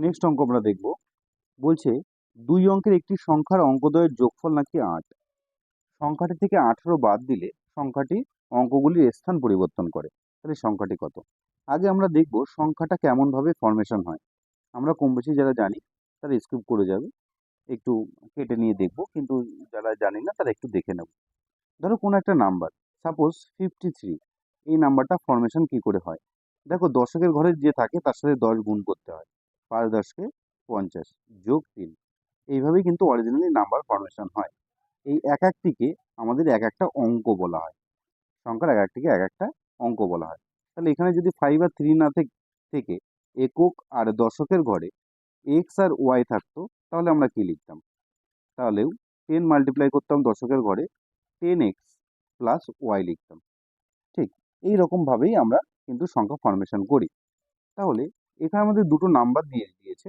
Next অঙ্ক আমরা দেখব। বলছে, দুই অঙ্কের একটি সংখ্যার অঙ্কদ্বয়ের যোগফল নাকি আট? সংখ্যাটি থেকে আঠেরো বাদ দিলে সংখ্যাটি অঙ্কগুলির স্থান পরিবর্তন করে। তাহলে সংখ্যাটি কত? আগে আমরা দেখব সংখ্যাটা কেমনভাবে ফরমেশন হয়। আমরা কম বেশি যারা জানি, তারা স্কিপ করে যাবে। একটু কেটে নিয়ে দেখব, কিন্তু যারা জানি না, তারা একটু দেখে নেব। ধরো কোনো একটা নাম্বার সাপোজ ফিফটি থ্রি এই নাম্বারটা ফরমেশন কী করে হয়? দেখো দশকের ঘরে যে থাকে, তার সাথে দশ গুণ করতে হয়। পাঁচ দশকে পঞ্চাশ, যোগ তিন। এইভাবেই কিন্তু অরিজিনালি নাম্বার ফরমেশন হয়। এই এক একটিকে আমাদের এক একটা অঙ্ক বলা হয়। সংখ্যার এক একটিকে এক একটা অঙ্ক বলা হয়। তাহলে এখানে যদি ফাইভ আর থ্রি না থেকে একক আর দশকের ঘরে এক্স আর ওয়াই থাকতো, তাহলে আমরা কি লিখতাম? তাহলেও টেন মাল্টিপ্লাই করতাম দশকের ঘরে টেন এক্স প্লাস ওয়াই লিখতাম। ঠিক এই রকমভাবেই আমরা কিন্তু সংখ্যা ফরমেশন করি। তাহলে এখানে আমাদের দুটো নাম্বার দিয়ে দিয়েছে।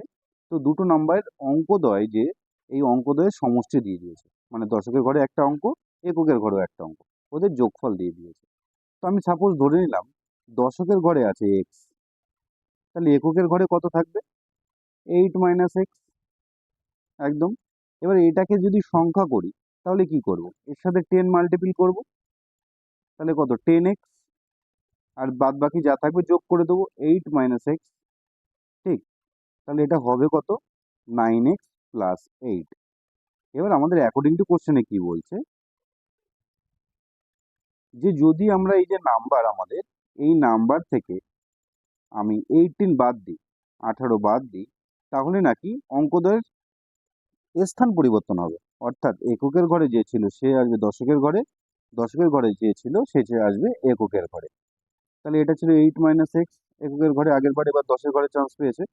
তো দুটো নাম্বারের অঙ্কদ্বয় যে, এই অঙ্কদ্বয়ের সমষ্টি দিয়ে দিয়েছে। মানে দশকের ঘরে একটা অঙ্ক, এককের ঘরেও একটা অঙ্ক। ওদের যোগফল দিয়ে দিয়েছে। তো আমি সাপোজ ধরে নিলাম, দশকের ঘরে আছে এক্স তাহলে এককের ঘরে কত থাকবে? এইট মাইনাস এক্স একদম। এবার এটাকে যদি সংখ্যা করি, তাহলে কি করব? এর সাথে টেন মাল্টিপিল করব। তাহলে কত? টেন এক্স আর বাদ বাকি যা থাকবে যোগ করে দেবো এইট মাইনাস এক্স তাহলে এটা হবে কত? নাইন এক্স প্লাস এইট এবার আমাদের অ্যাকর্ডিং টু কোশ্চেনে কি বলছে? যে যদি আমরা এই যে নাম্বার আমাদের, এই নাম্বার থেকে আমি এইটিন বাদ দিই, আঠারো বাদ দিই, তাহলে নাকি অঙ্কদ্বয়ের স্থান পরিবর্তন হবে। অর্থাৎ এককের ঘরে যে ছিল সে আসবে দশকের ঘরে দশকের ঘরে যে ছিল সে সে আসবে এককের ঘরে। তাহলে এটা ছিল এইট মাইনাস এক্স এককের ঘরে আগের বার এবার দশের ঘরে চান্স পেয়েছে।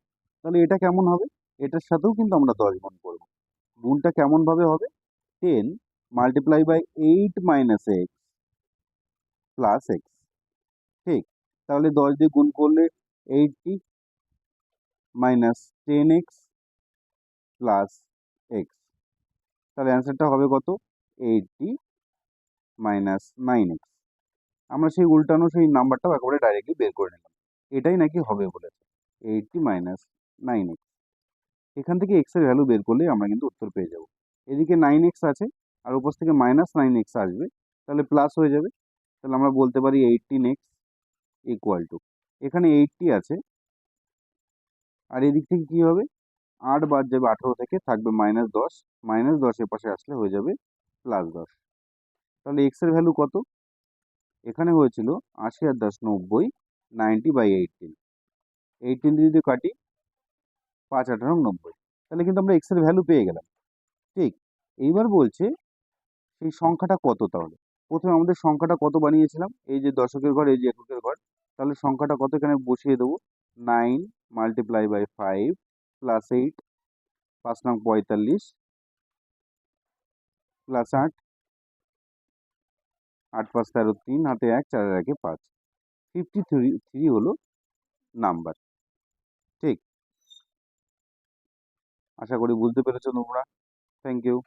তাহলে এটা কেমন হবে? এটার সাথেও কিন্তু আমরা দশ গুণ করব। গুণটা কেমনভাবে হবে? Ten multiply by eight minus x plus x ঠিক? তাহলে দশ দিয়ে গুণ করলে eighty minus ten x plus x তাহলে অ্যান্সারটা হবে কত? এইটটি মাইনাস নাইন এক্স আমরা সেই উল্টানো সেই নাম্বারটাও একেবারে ডাইরেক্টলি বের করে নিলাম। এটাই নাকি হবে বলেছে। এইটটি মাইনাস নাইন এক্স এখান থেকে এক্সের ভ্যালু বের করলেই আমরা কিন্তু উত্তর পেয়ে যাব। এদিকে নাইন এক্স আছে, আর উপর থেকে মাইনাস নাইন এক্স আসবে। তাহলে প্লাস হয়ে যাবে। তাহলে আমরা বলতে পারি এইটিন এক্স ইকুয়াল টু এখানে এইটটি আছে। আর এদিক থেকে কী হবে? আট বাদ যাবে আঠেরো থেকে, থাকবে মাইনাস দশ। মাইনাস দশের পাশে আসলে হয়ে যাবে প্লাস দশ। তাহলে এক্সের ভ্যালু কত? এখানে হয়েছিল আশি আর দশ নব্বই নাইনটি বাই এইটিন এইটিন যদি কাটি পাঁচ আঠারো নব্বই। তাহলে কিন্তু আমরা এক্সের ভ্যালু পেয়ে গেলাম। ঠিক, এইবার বলছে সেই সংখ্যাটা কত তাহলে? প্রথমে আমাদের সংখ্যাটা কত বানিয়েছিলাম? এই যে দশকের ঘর, এই যে এককের ঘর, তাহলে সংখ্যাটা কত এখানে বসিয়ে দেবো? Nine multiply by five plus eight পাঁচ নং পঁয়তাল্লিশ প্লাস আট আট পাঁচ তেরো তিন, হাতে এক, চারের একে পাঁচ। ফিফটি থ্রি থ্রি হলো নাম্বার ঠিক আশা করি বুঝতে পেরেছ তোমরা। Thank you